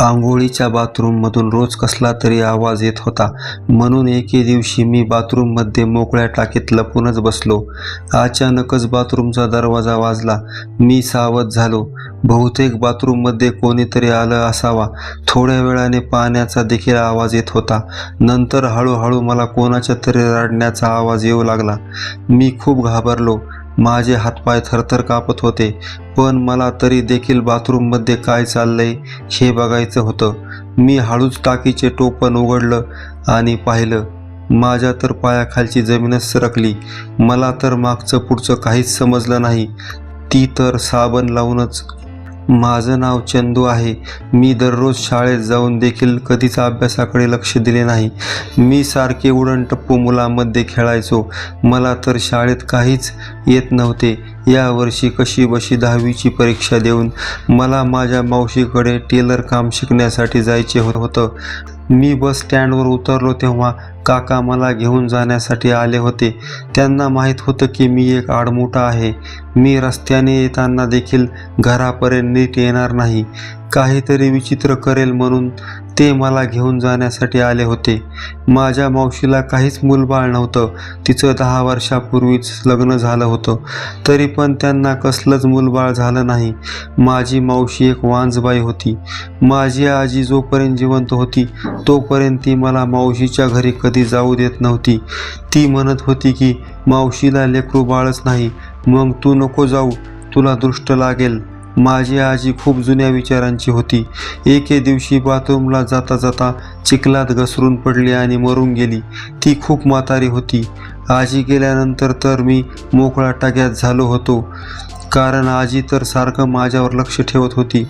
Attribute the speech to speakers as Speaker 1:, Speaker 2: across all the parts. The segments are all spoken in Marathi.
Speaker 1: आंघोळीच्या बाथरूममधून रोज कसला तरी आवाज येत होता. म्हणून एके दिवशी मी बाथरूममध्ये मोकळ्या टाकीत लपूनच बसलो. अचानकच बाथरूमचा दरवाजा वाजला. मी सावध झालो. बहुतेक बाथरूममध्ये कोणीतरी आलं असावा. थोड्या वेळाने पाण्याचा देखील आवाज येत होता. नंतर हळूहळू मला कोणाच्या तरी रडण्याचा आवाज येऊ लागला. मी खूप घाबरलो. माझे हातपाय थरथर कापत होते पण मला तरी देखील बाथरूममध्ये काय चाललंय हे बघायचं होतं. मी हळूच टाकीचे टोपण उघडलं आणि पाहिलं माझ्या तर पायाखालची जमीनच सरकली. मला तर मागचं पुढचं काहीच समजलं नाही. ती तर साबण लावूनच माझं नाव चंदू आहे. मी दररोज शाळेत जाऊन देखील कधीच अभ्यासाकडे लक्ष दिले नाही. मी सारखे उडणटप्पू मुलांमध्ये खेळायचो. मला तर शाळेत काहीच येत नव्हते. यावर्षी कशी बशी दहावीची परीक्षा देऊन मला माझ्या मावशीकडे टेलर काम शिकण्यासाठी जायचे होतं. मी बस स्टँडवर उतरलो तेव्हा काका मला घेऊन जाण्यासाठी आले होते. त्यांना माहीत होतं की मी एक आडमुठा आहे. मी रस्त्याने येताना देखील घरापर्यंत नीट येणार नाही. काहीतरी विचित्र करेल म्हणून ते मला घेऊन जाण्यासाठी आले होते. माझ्या मावशीला काहीच मूलबाळ नव्हतं. तिचं दहा वर्षापूर्वीच लग्न झालं होतं. तरी पण त्यांना कसलंच मूलबाळ झालं नाही. माझी मावशी एक वांजबाई होती. माझी आजी जोपर्यंत जिवंत होती तोपर्यंत ती मला मावशीच्या घरी कधी जाऊ देत नव्हती. ती म्हणत होती की मावशीला लेकरू बाळच नाही. मग तू नको जाऊ. तुला दृष्ट लागेल. माझी आजी खूप जुन्या विचारांची होती. एके दिवशी बाथरूमला जाता जाता चिखलात घसरून पडली आणि मरून गेली. ती खूप म्हातारी होती. आजी गेल्यानंतर तर मी मोकळा टाक्यात झालो होतो. कारण आजी तर सारखं माझ्यावर लक्ष ठेवत होती.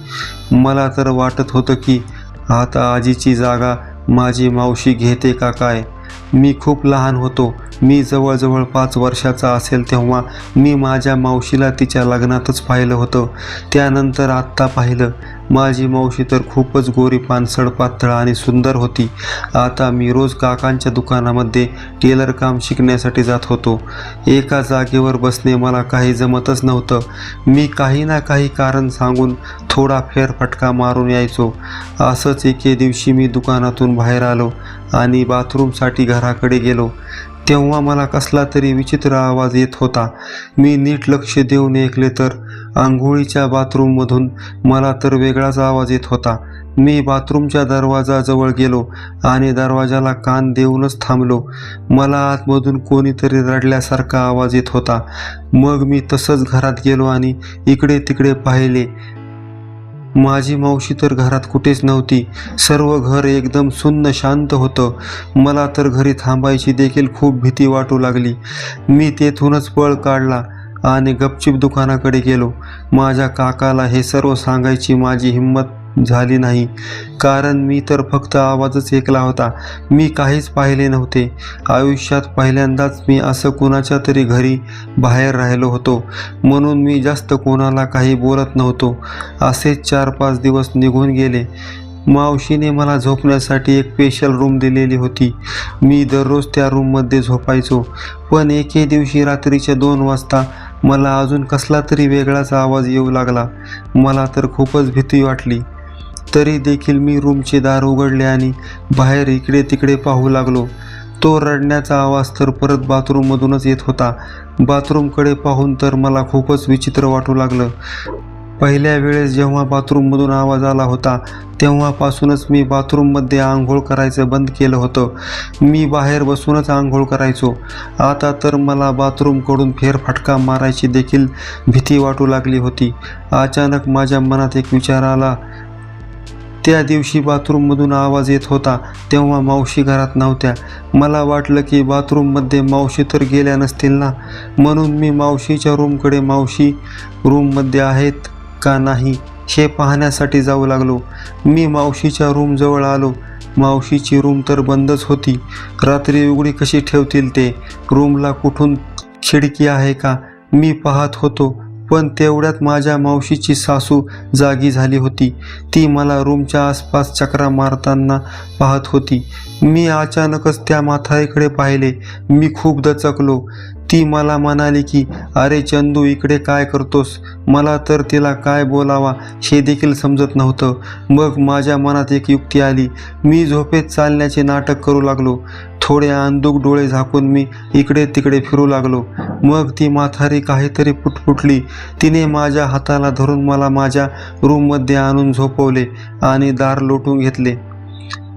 Speaker 1: मला तर वाटत होतं की आता आजीची जागा माझी मावशी घेते का काय? मी खूप लहान होतो. मी जवळजवळ पाच वर्षाचा असेल तेव्हा मी माझ्या मावशीला तिच्या लग्नातच पाहिलं होतं. त्यानंतर आत्ता पाहिलं. माझी मावशी तर खूपच गोरी पानसड पातळ आणि सुंदर होती. आता मी रोज काकांच्या दुकानामध्ये टेलर काम शिकण्यासाठी जात होतो. एका जागेवर बसणे मला काही जमतच नव्हतं. मी काही ना काही कारण सांगून थोडा फेरफटका मारून यायचो. असंच एके दिवशी मी दुकानातून बाहेर आलो. आणि बाथरूमसाठी घराकडे गेलो. तेव्हा मला कसला तरी विचित्र आवाज येत होता. मी नीट लक्ष देऊन ऐकले तर आंघोळीच्या बाथरूममधून मला तर वेगळाच आवाज येत होता. मी बाथरूमच्या दरवाजाजवळ गेलो आणि दरवाजाला कान देऊनच थांबलो. मला आतमधून कोणीतरी रडल्यासारखा आवाज येत होता. मग मी तसंच घरात गेलो आणि इकडे तिकडे पाहिले. माझी मावशी तर घरात कुठेच नव्हती. सर्व घर एकदम सुन्न शांत होतं. मला तर घरी थांबायची देखील खूप भीती वाटू लागली. मी तेथूनच पळ काढला आणि गपचिप दुकानाकडे गेलो. माझ्या काकाला हे सर्व सांगायची माझी हिंमत झाली नाही. कारण मी तर फक्त आवाजच ऐकला होता. मी काहीच पाहिले नव्हते. आयुष्यात पहिल्यांदाच मी असं कुणाच्या तरी घरी बाहेर राहिलो होतो. म्हणून मी जास्त कोणाला काही बोलत नव्हतो. असेच चार पाच दिवस निघून गेले. मावशीने मला झोपण्यासाठी एक स्पेशल रूम दिलेली होती. मी दररोज त्या रूममध्ये झोपायचो. पण एके दिवशी रात्रीच्या दोन वाजता मला अजून कसला तरी वेगळाच आवाज येऊ लागला. मला तर खूपच भीती वाटली. तरी देखील मी रूमचे दार उघडले आणि बाहेर इकडे तिकडे पाहू लागलो. तो रडण्याचा आवाज तर परत बाथरूममधूनच येत होता. बाथरूमकडे पाहून तर मला खूपच विचित्र वाटू लागलं. पहिल्या वेळेस जेव्हा बाथरूममधून आवाज आला होता तेव्हापासूनच मी बाथरूममध्ये आंघोळ करायचं बंद केलं होतं. मी बाहेर बसूनच आंघोळ करायचो. आता तर मला बाथरूमकडून फेरफटका मारायची देखील भीती वाटू लागली होती. अचानक माझ्या मनात एक विचार आला त्या दिवशी बाथरूममधून आवाज येत होता तेव्हा मावशी घरात नव्हत्या. मला वाटलं की बाथरूममध्ये मावशी तर गेल्या नसतील ना? म्हणून मी मावशीच्या रूमकडे मावशी रूममध्ये आहेत का नाही हे पाहण्यासाठी जाऊ लागलो. मी मावशीच्या रूमजवळ आलो. मावशीची रूम तर बंदच होती. रात्री उघडी कशी ठेवतील ते? रूमला कुठून खिडकी आहे का? मी पाहत होतो. पण तेवढ्यात माझ्या मावशीची सासू जागी झाली होती. ती मला रूमच्या आसपास चक्रा मारताना पाहत होती. मी अचानकच त्या म्हातारीकडे पाहिले. मी खूप दचकलो ती मला म्हणाली की अरे चंदू इकडे काय करतोस? मला तर तिला काय बोलावा हे देखील समजत नव्हतं. मग माझ्या मनात एक युक्ती आली. मी झोपेत चालण्याचे नाटक करू लागलो. थोडे अंदूक डोळे झाकून मी इकडे तिकडे फिरू लागलो. मग ती म्हातारी काहीतरी पुटपुटली. तिने माझ्या हाताला धरून मला माझ्या रूममध्ये आणून झोपवले आणि दार लोटून घेतले.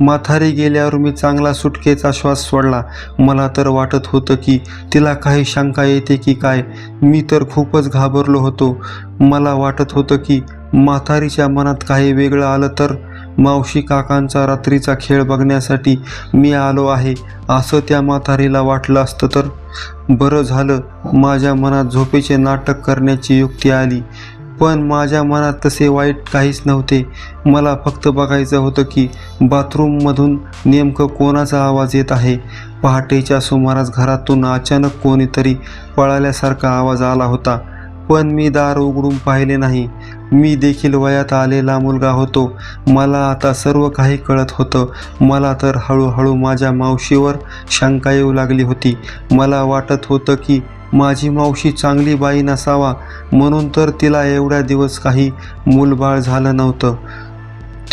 Speaker 1: म्हातारी गेल्यावर मी चांगला सुटकेचा श्वास सोडला. मला तर वाटत होतं की तिला काही शंका येते की काय. मी तर खूपच घाबरलो होतो. मला वाटत होतं की म्हातारीच्या मनात काही वेगळं आलं तर मावशी काकांचा रात्रीचा खेळ बघण्यासाठी मी आलो आहे. असं त्या म्हातारीला वाटलं असतं तर बरं झालं. माझ्या मनात झोपेचे नाटक करण्याची युक्ती आली. पण माझ्या मनात तसे वाईट काहीच नव्हते. मला फक्त बघायचं होतं की बाथरूममधून नेमकं कोणाचा आवाज येत आहे. पहाटेच्या सुमारास घरातून अचानक कोणीतरी पळाल्यासारखा आवाज आला होता. पण मी दार उघडून पाहिले नाही. मी देखील वयात आलेला मुलगा होतो. मला आता सर्व काही कळत होतं. मला तर हळूहळू माझ्या मावशीवर शंका येऊ लागली होती. मला वाटत होतं की माझी मावशी चांगली बाई नसावा म्हणून तर तिला एवढ्या दिवस काही मूलबाळ झालं नव्हतं.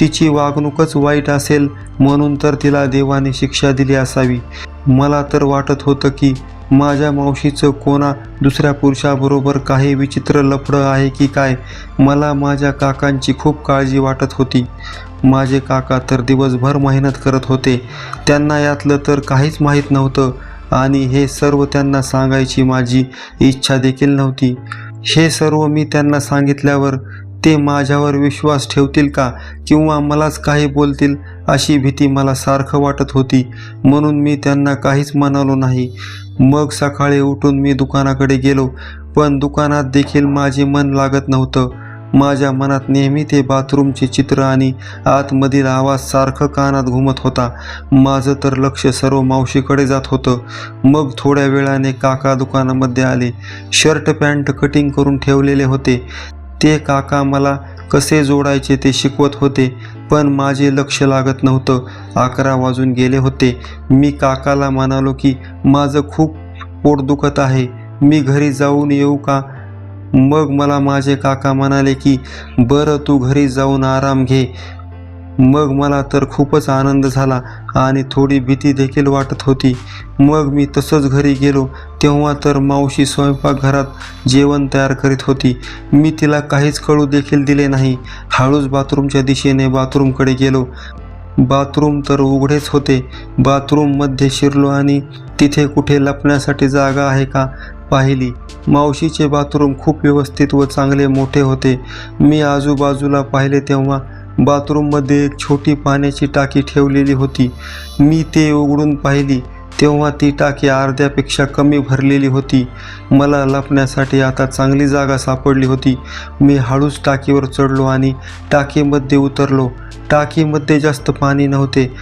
Speaker 1: तिची वागणूकच वाईट असेल म्हणून तर तिला देवाने शिक्षा दिली असावी. मला तर वाटत होतं की माझ्या मावशीचं कोणा दुसऱ्या पुरुषाबरोबर काही विचित्र लफडं आहे की काय मला माझ्या काकांची खूप काळजी वाटत होती. माझे काका तर दिवसभर मेहनत करत होते. त्यांना यातलं तर काहीच माहीत नव्हतं. आणि हे सर्व त्यांना सांगायची माझी इच्छा देखील नव्हती. हे सर्व मी त्यांना सांगितल्यावर ते माझ्यावर विश्वास ठेवतील का किंवा मलाच काही बोलतील अशी भीती मला सारखं वाटत होती. म्हणून मी त्यांना काहीच म्हणालो नाही. मग सकाळी उठून मी दुकानाकडे गेलो पण दुकानात देखील माझे मन लागत नव्हतं. माझ्या मनात नेहमी ते बाथरूमचे चित्र आणि आतमधील आवाज सारखं कानात घुमत होता. माझं तर लक्ष सर्व मावशीकडे जात होतं. मग थोड्या वेळाने काका दुकानामध्ये आले. शर्ट पॅन्ट कटिंग करून ठेवलेले होते. ते काका मला कसे जोडायचे ते शिकवत होते पण माझे लक्ष लागत नव्हतं. अकरा वाजून गेले होते. मी काकाला म्हणालो की माझं खूप पोट दुखत आहे. मी घरी जाऊन येऊ का? मग मला माझे काका म्हणाले की बरं तू घरी जाऊन आराम घे. मग मला तर खूपच आनंद झाला आणि थोडी भीती देखील वाटत होती. मग मी तसंच घरी गेलो. तेव्हा तर मावशी स्वयंपाकघरात जेवण तयार करीत होती. मी तिला काहीच कळू देखील दिले नाही. हळूच बाथरूमच्या दिशेने बाथरूमकडे गेलो. बाथरूम तर उघडेच होते. बाथरूममध्ये शिरलो आणि तिथे कुठे लपण्यासाठी जागा आहे का? पाहिली. मावशीचे बाथरूम खूप व्यवस्थित व चांगले मोठे होते. मी आजूबाजूला पाहिले तेव्हा बाथरूममध्ये एक छोटी पाण्याची टाकी ठेवलेली होती. मी ते उघडून पाहिली. तेव्हा ती टाकी अर्ध्यापेक्षा कमी भरलेली होती. मला लपण्यासाठी आता चांगली जागा सापडली होती. मी हळूच टाकीवर चढलो आणि टाकीमध्ये उतरलो. टाकीमध्ये जास्त पाणी नव्हते.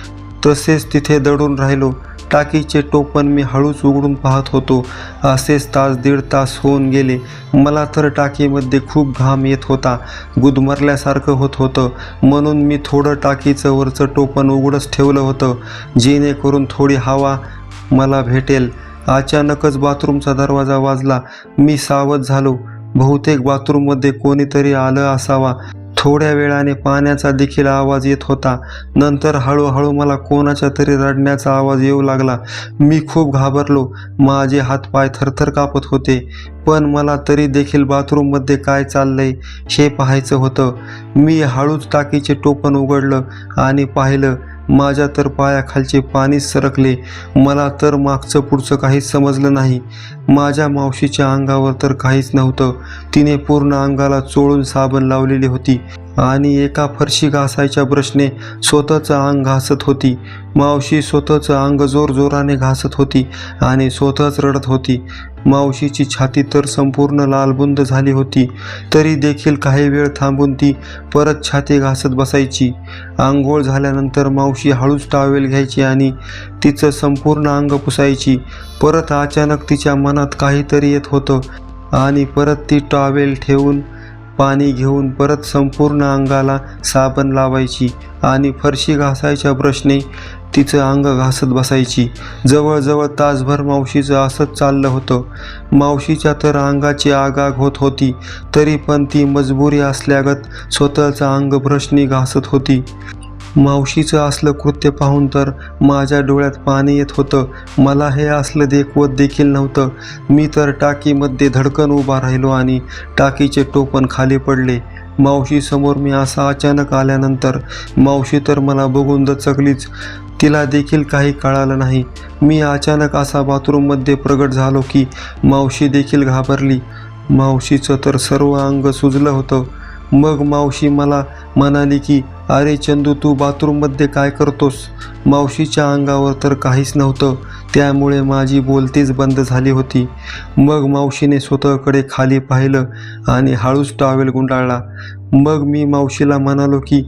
Speaker 1: तसेच तिथे दडून राहिलो. टाकीचे टोपण मी हळूच उघडून पाहत होतो. असेच तास दीड तास होऊन गेले. मला तर टाकीमध्ये खूप घाम येत होता. गुदमरल्यासारखं होत होतं. म्हणून मी थोडं टाकीचं वरचं टोपण उघडच ठेवलं होतं. जेणेकरून थोडी हवा मला भेटेल. अचानकच बाथरूमचा दरवाजा वाजला. मी सावध झालो. बहुतेक बाथरूममध्ये कोणीतरी आलं असावा. थोड्या वेळाने पाण्याचा देखील आवाज येत होता. नंतर हळूहळू मला कोणाच्या तरी रडण्याचा आवाज येऊ लागला. मी खूप घाबरलो. माझे हातपाय थरथर कापत होते. पण मला तरी देखील बाथरूममध्ये काय चाललंय हे पाहायचं होतं. मी हळूच टाकीचे टोपण उघडलं आणि पाहिलं माझ्या तर पायाखालचे पाणीच सरकले. मला तर मागचं पुढचं काहीच समजलं नाही. माझ्या मावशीच्या अंगावर तर काहीच नव्हतं. तिने पूर्ण अंगाला चोळून साबण लावलेली होती. आणि एका फरशी घासायच्या ब्रशने स्वतःचं अंग घासत होती. मावशी स्वतःचं अंग जोरजोराने घासत होती आणि स्वतःच रडत होती. मावशीची छाती तर संपूर्ण लालबुंद झाली होती. तरी देखील काही वेळ थांबून ती परत छाती घासत बसायची. आंघोळ झाल्यानंतर मावशी हळूच टावेल घ्यायची आणि तिचं संपूर्ण अंग पुसायची. परत अचानक तिच्या मनात काहीतरी येत होतं आणि परत ती टॉवेल ठेवून पाणी घेऊन परत संपूर्ण अंगाला साबण लावायची आणि फरशी घासायच्या ब्रशने तिचं अंग घासत बसायची. जवळजवळ तासभर मावशीचं असंच चाललं होतं. मावशीच्या तर अंगाची आगाग होत होती तरी पण ती मजबुरी असल्यागत स्वतःचं अंग ब्रशनी घासत होती. मावशीचं असलं कृत्य पाहून तर माझ्या डोळ्यात पाणी येत होतं. मला हे असलं देखवत देखील नव्हतं. मी तर टाकीमध्ये धडकन उभा राहिलो आणि टाकीचे टोपण खाली पडले. मावशीसमोर मी असा अचानक आल्यानंतर मावशी तर मला बघून दचकलीच. तिला देखील काही कळालं नाही. मी अचानक असा बाथरूममध्ये प्रगट झालो की मावशी देखील घाबरली. मावशीचं तर सर्व अंग सुजलं होतं. मग मावशी मला म्हणाली की अरे चंदू तू बाथरूममध्ये काय करतोस? मावशीच्या अंगावर तर काहीच नव्हतं. त्यामुळे माझी बोलतीच बंद झाली होती. मग मावशीने स्वतःकडे खाली पाहिलं आणि हळूच टॉवेल गुंडाळला. मग मी मावशीला म्हणालो की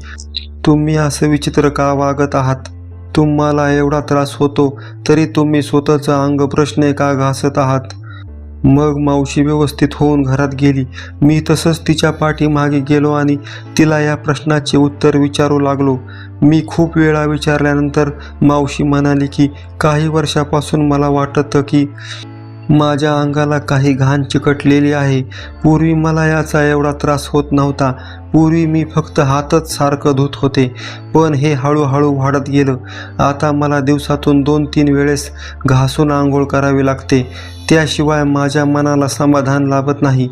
Speaker 1: तुम्ही असं विचित्र का वागत आहात? तुम्हाला एवढा त्रास होतो तरी तुम्ही स्वतःचं अंग प्रश्न का घासत आहात? मग मावशी व्यवस्थित होऊन घरात गेली. मी तसंच तिच्या पाठीमागे गेलो आणि तिला या प्रश्नाचे उत्तर विचारू लागलो. मी खूप वेळा विचारल्यानंतर मावशी म्हणाली की काही वर्षापासून मला वाटतं की माझ्या अंगाला काही घाण चिकटलेली आहे. पूर्वी मला याचा एवढा त्रास होत नव्हता. पूर्वी मी फक्त हातच सारखं धुत होते पण हे हळूहळू वाढत गेलं. आता मला दिवसातून दोन तीन वेळेस घासून आंघोळ करावी लागते. त्याशिवाय माझ्या मनाला समाधान लाभत नाही.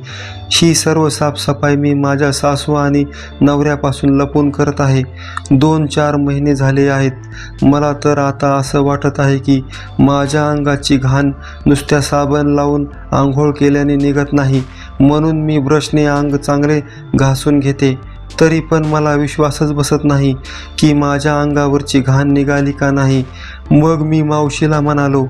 Speaker 1: ही सर्व साफसफाई मी माझ्या सासू आणि नवऱ्यापासून लपून करत आहे. दोन चार महिने झाले आहेत. मला तर आता असं वाटत आहे की माझ्या अंगाची घाण नुसत्या साबण लावून आंघोळ केल्याने निघत नाही. म्हणून मी ब्रशने अंग चांगले घासून घेते. तरी पण मला विश्वासच बसत नाही की माझ्या अंगावरची घाण निघाली का नाही. मग मी मावशीला म्हणालो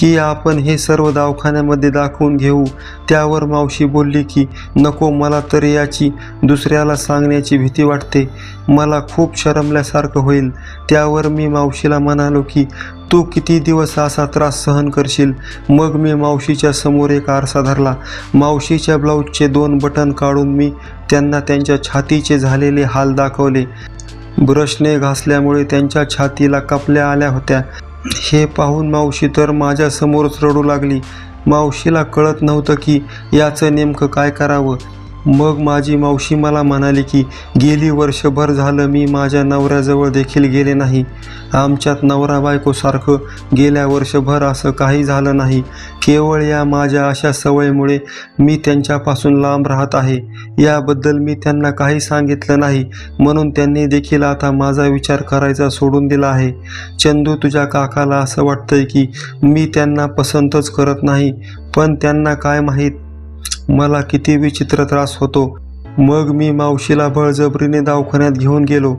Speaker 1: की आपण हे सर्व दवाखान्यामध्ये दाखवून घेऊ. त्यावर मावशी बोलली की नको मला तर याची दुसऱ्याला सांगण्याची भीती वाटते. मला खूप शरमल्यासारखं होईल. त्यावर मी मावशीला म्हणालो की तू किती दिवस असा त्रास सहन करशील? मग मी मावशीच्या समोर एक आरसा धरला. मावशीच्या ब्लाऊजचे दोन बटन काढून मी त्यांना त्यांच्या छातीचे झालेले हाल दाखवले. ब्रशने घासल्यामुळे त्यांच्या छातीला कपल्या आल्या होत्या. हे पाहून मावशी तर माझ्यासमोरच रडू लागली. मावशीला कळत नव्हतं की याचं नेमकं काय करावं. मग माझी मावशी मला म्हणाली की गेली वर्षभर झालं मी माझ्या नवऱ्याजवळ देखील गेले नाही. आमच्यात नवरा बायकोसारखं गेल्या वर्षभर असं काही झालं नाही. केवळ या माझ्या अशा सवयीमुळे मी त्यांच्यापासून लांब राहत आहे. याबद्दल मी त्यांना काही सांगितलं नाही. म्हणून त्यांनी देखील आता माझा विचार करायचा सोडून दिला आहे. चंदू तुझ्या काकाला असं वाटतंय की मी त्यांना पसंतच करत नाही. पण त्यांना काय माहीत? मला किती विचित्र त्रास होतो. मग मी मावशीला बळजबरीने दवाखान्यात घेऊन गेलो.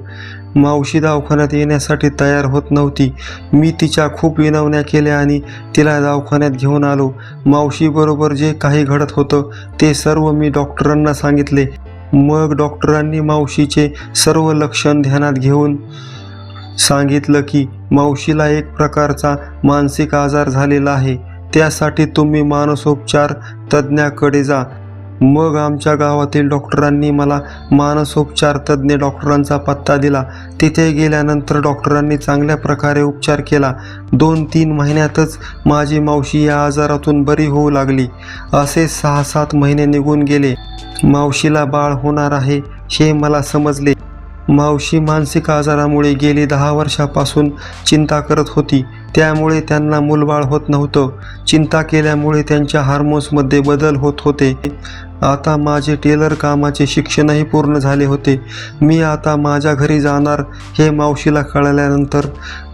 Speaker 1: मावशी दवाखान्यात येण्यासाठी तयार होत नव्हती. मी तिच्या खूप विनवण्या केल्या आणि तिला दवाखान्यात घेऊन आलो. मावशीबरोबर जे काही घडत होतं ते सर्व मी डॉक्टरांना सांगितले. मग डॉक्टरांनी मावशीचे सर्व लक्षण ध्यानात घेऊन सांगितलं की मावशीला एक प्रकारचा मानसिक आजार झालेला आहे. त्यासाठी तुम्ही मानसोपचार तज्ज्ञाकडे जा. मग आमच्या गावातील डॉक्टरांनी मला मानसोपचार तज्ज्ञ डॉक्टरांचा पत्ता दिला. तिथे गेल्यानंतर डॉक्टरांनी चांगल्या प्रकारे उपचार केला. दोन तीन महिन्यातच माझी मावशी या आजारातून बरी होऊ लागली. असे सहा सात महिने निघून गेले. मावशीला बाळ होणार आहे हे मला समजले. मावशी मानसिक आजारामुळे गेली दहा वर्षापासून चिंता करत होती. त्यामुळे त्यांना मूलबाळ होत नव्हतं. चिंता केल्यामुळे त्यांच्या हार्मोन्समध्ये बदल होत होते. आता माझे टेलर कामाचे शिक्षणही पूर्ण झाले होते. मी आता माझ्या घरी जाणार हे मावशीला कळल्यानंतर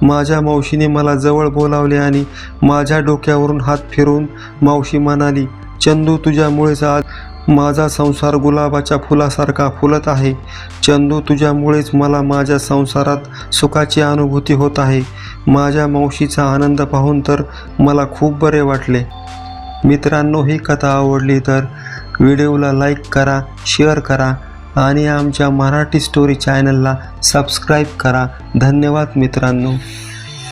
Speaker 1: माझ्या मावशीने मला जवळ बोलावले आणि माझ्या डोक्यावरून हात फिरवून मावशी म्हणाली चंदू तुझ्यामुळेच आज माझा संसार गुलाबाच्या फुलासारखा फुलत आहे. चंदू तुझ्यामुळेच मला माझ्या संसारात सुखाची अनुभूती होत आहे. माझ्या मावशीचा आनंद पाहून तर मला खूप बरे वाटले. मित्रांनो ही कथा आवडली तर व्हिडिओला लाईक करा शेअर करा आणि आमच्या मराठी स्टोरी चॅनलला सबस्क्राईब करा. धन्यवाद मित्रांनो.